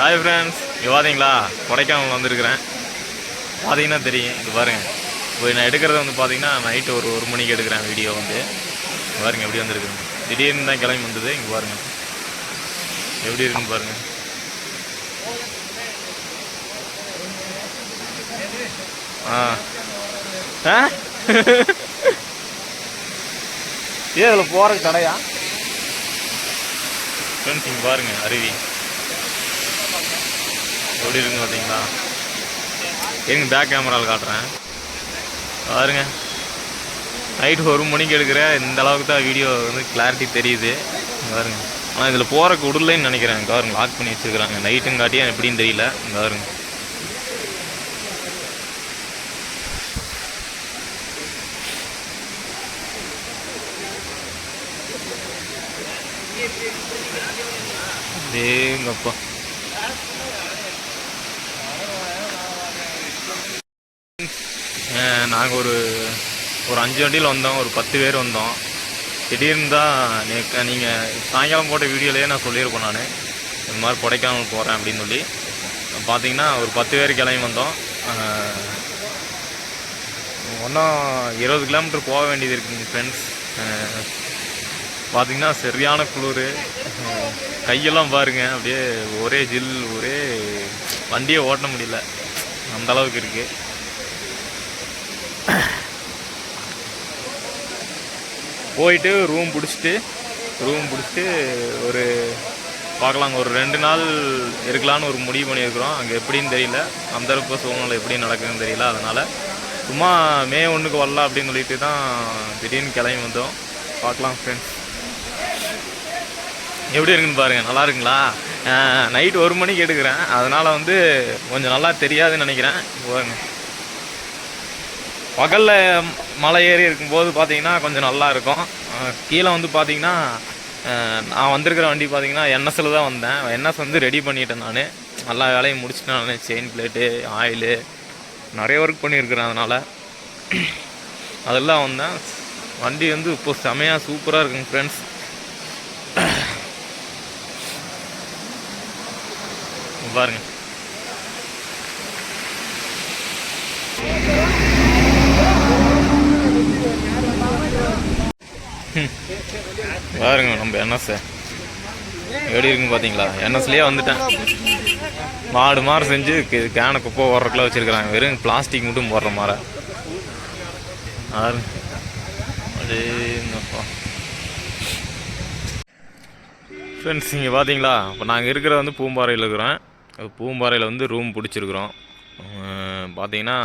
Hi friends இங்கே பார்த்தீங்களா கொடைக்கானல் வந்திருக்கிறேன். பார்த்தீங்கன்னா தெரியும். இது பாருங்கள் இப்போ நான் எடுக்கிறத வந்து பார்த்தீங்கன்னா நைட்டு ஒரு ஒரு மணிக்கு எடுக்கிறேன் வீடியோ வந்து. பாருங்கள் எப்படி வந்திருக்குங்க திடீர்னு தான் கிளம்பி வந்தது. இங்கே பாருங்கள் எப்படி இருக்குன்னு பாருங்கள் ஆ. ஆ? அதில் இதில் போகிறதுக்கு தடையா? ஃப்ரெண்ட்ஸ் இங்கே பாருங்கள் அருவி. எப்படி இருக்குன்னு பார்த்தீங்களா இருங்க பேக் கேமராவில் காட்டுறேன். பாருங்க. நைட் ஒரு மணிக்கு எடுக்கிற இந்த அளவுக்கு தான் வீடியோ வந்து கிளாரிட்டி தெரியுது. பாருங்க. ஆனால் இதில் போகிறக்கு விடலன்னு நினைக்கிறேன். பாருங்க லாக் பண்ணி வச்சுருக்குறாங்க. நைட்டும் காட்டியா எப்படின்னு தெரியல. பாருங்க. டேங்கப்பா நாங்கள் ஒரு ஒரு அஞ்சு வண்டியில் வந்தோம் ஒரு பத்து பேர் வந்தோம். திடீர்னு தான் நீங்கள் சாயங்காலம் போட்ட வீடியோலேயே நான் சொல்லியிருப்பேன் நான். இந்த மாதிரி கொடைக்கானல் போகிறேன் அப்படின்னு சொல்லி. பார்த்தீங்கன்னா ஒரு பத்து பேர் கிளம்பி வந்தோம். ஒன்றும் இருபது கிலோமீட்டர் போக வேண்டியது இருக்குங்க ஃப்ரெண்ட்ஸ் பார்த்தீங்கன்னா சரியான குளிர். கையெல்லாம் பாருங்க அப்படியே ஒரே ஜில் ஒரே வண்டியை ஓட்ட முடியல. அந்த அளவுக்கு இருக்குது போயிட்டு ரூம் பிடிச்சிட்டு ரூம் பிடிச்சிட்டு ஒரு பார்க்கலாங்க. ஒரு ரெண்டு நாள் இருக்கலான்னு ஒரு முடிவு பண்ணியிருக்கிறோம். அங்கே எப்படின்னு தெரியல. அந்தளவுக்கு சூழ்நிலை எப்படி நடக்குதுன்னு தெரியல. அதனால் சும்மா மே ஒன்றுக்கு வரலாம் அப்படின்னு சொல்லிட்டு தான் திடீர்னு கிளம்பி வந்தோம். பார்க்கலாம் ஃப்ரெண்ட்ஸ் எப்படி இருக்குன்னு பாருங்கள் நல்லா இருக்குங்களா? நைட் ஒரு மணிக்கு எடுக்கிறேன். அதனால் வந்து கொஞ்சம் நல்லா தெரியாதுன்னு நினைக்கிறேன். பாருங்க பகலில் மலை ஏறி இருக்கும்போது பார்த்தீங்கன்னா கொஞ்சம் நல்லா இருக்கும். கீழே வந்து பார்த்தீங்கன்னா நான் வந்திருக்கிற வண்டி பார்த்தீங்கன்னா என்எஸ்ல தான் வந்தேன். என்எஸ் வந்து ரெடி பண்ணிட்டேன் நான். எல்லா வேலையும் முடிச்சிட்டேன் நான். செயின் பிளேட்டு ஆயிலு நிறைய ஒர்க் பண்ணியிருக்கிறேன் அதனால். அதெல்லாம் வந்தேன். வண்டி வந்து இப்போ செமையாக சூப்பராக இருக்குங்க ஃப்ரெண்ட்ஸ் பாருங்கள் பாருங்க நம்ம என்எஸ்ஸு எப்படி இருக்குன்னு பார்த்தீங்களா என்எஸ்லேயே வந்துட்டேன். மாடு மாறு செஞ்சு கேனை குப்பை ஓடுறக்குள்ள வச்சுருக்குறாங்க. வெறும் பிளாஸ்டிக் மட்டும் போடுற மாதிரி பாருங்க. அடேங்கப்பா ஃப்ரெண்ட்ஸ் இங்கே பார்த்தீங்களா இப்போ நாங்கள் இருக்கிற வந்து பூம்பாறையில் இருக்கிறோம். பூம்பாறையில் வந்து ரூம் பிடிச்சிருக்குறோம். பார்த்தீங்கன்னா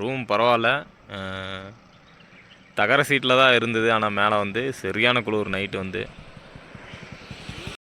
ரூம் பரவாயில்ல. தகர சீட்டில் தான் இருந்தது. ஆனால் மேலே வந்து சரியான குளிர் நைட்டு வந்து